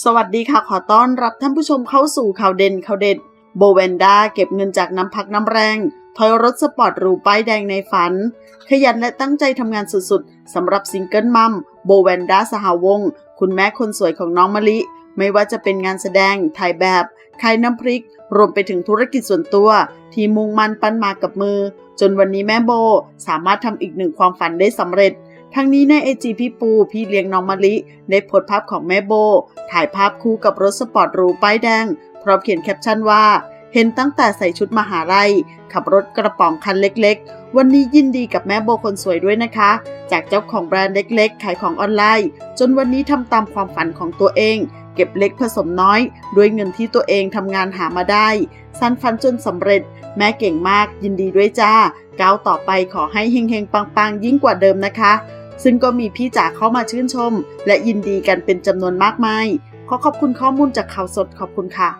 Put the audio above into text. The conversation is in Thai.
สวัสดีค่ะขอต้อนรับท่านผู้ชมเข้าสู่ข่าวเด่นข่าวเด็ดโบเวนด้าเก็บเงินจากน้ำพักน้ำแรง ถอยรถสปอร์ตหรูป้ายแดงในฝัน ขยันและตั้งใจทำงานสุดๆสำหรับซิงเกิลมัมโบเวนด้าสหวง คุณแม่คนสวยของน้องมะลิ ไม่ว่าจะเป็นงานแสดง ถ่ายแบบขายน้ำพริก รวมไปถึงธุรกิจส่วนตัว ที่มุ่งมั่นปั้นมากับมือ จนวันนี้แม่โบสามารถทำอีกหนึ่งความฝันได้สำเร็จ ทั้งนี้ในไอจีพี่ปูพี่เลี้ยงน้องมะลิได้โพสภาพของแม่โบ ถ่ายภาพคู่กับรถสปอร์ตหรูป้ายแดง พร้อมเขียนแคปชั่นว่า เห็นตั้งแต่ใส่ชุดมหาลัย ขับรถกระป๋องคันเล็กๆ วันนี้ยินดีกับแม่โบคนสวยด้วยนะคะ จากเจ้าของแบรนด์เล็กๆ ขายของออนไลน์ จนวันนี้ทำตามความฝันของตัวเอง เก็บเล็กผสมน้อย ด้วยเงินที่ตัวเองทำงานหามาได้สั้นฟันจนสำเร็จ แม่เก่งมากยินดีด้วยจ้าก้าวต่อไปขอให้เฮงๆปังๆ ยิ่งกว่าเดิมนะคะ ซึ่งก็มีพี่จ๋าเข้ามาชื่นชม และยินดีกันเป็นจำนวนมากมาย ขอขอบคุณข้อมูลจากข่าวสดขอบคุณค่ะ